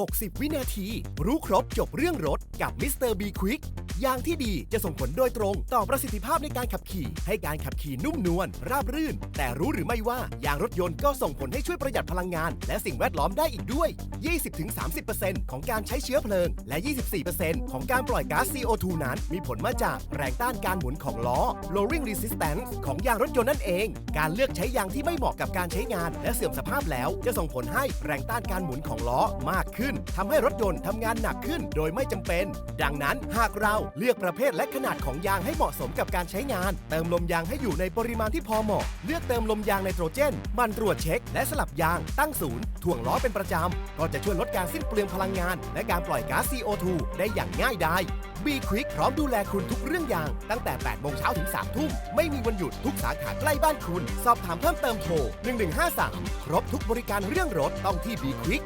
60 วินาที รู้ครบจบเรื่องรถกับมิสเตอร์บีควิก ยางที่ดีจะส่งผลโดยตรง ต่อประสิทธิภาพในการขับขี่ ให้การขับขี่นุ่มนวลราบรื่น แต่รู้หรือไม่ว่ายางรถยนต์ก็ส่งผลให้ช่วยประหยัดพลังงาน และสิ่งแวดล้อมได้อีกด้วย 20-30%ของการใช้เชื้อเพลิง และ 24%ของการปล่อยก๊าซ CO2 นั้น มีผลมาจากแรงต้านการหมุนของล้อ lowering resistance ของยางรถยนต์นั่นเอง การเลือกใช้ยางที่ไม่เหมาะกับการใช้งาน และเสื่อมสภาพแล้ว จะส่งผลให้แรงต้านการหมุนของล้อมากขึ้นทำให้รถยนต์ทำงานหนักขึ้น โดยไม่จำเป็น ดังนั้นหากเราเลือกประเภทและขนาดของยางให้เหมาะสมกับการใช้งาน เติมลมยางให้อยู่ในปริมาณที่พอเหมาะ เลือกเติมลมยางไนโตรเจนมันตรวจเช็ค และสลับยาง ตั้งศูนย์ถ่วงล้อเป็นประจำ ก็จะช่วยลดการสิ้นเปลืองพลังงาน และการปล่อยก๊าซ CO2 ได้อย่างง่ายดาย B Quick พร้อมดูแลคุณทุกเรื่องยาง ตั้งแต่ 8 โมงเช้าถึง 3 ทุ่ม ไม่มีวันหยุดทุกสาขาใกล้บ้านคุณ สอบถามเพิ่มเติมโทร 1153 ครบทุกบริการเรื่องรถต้องที่ B Quick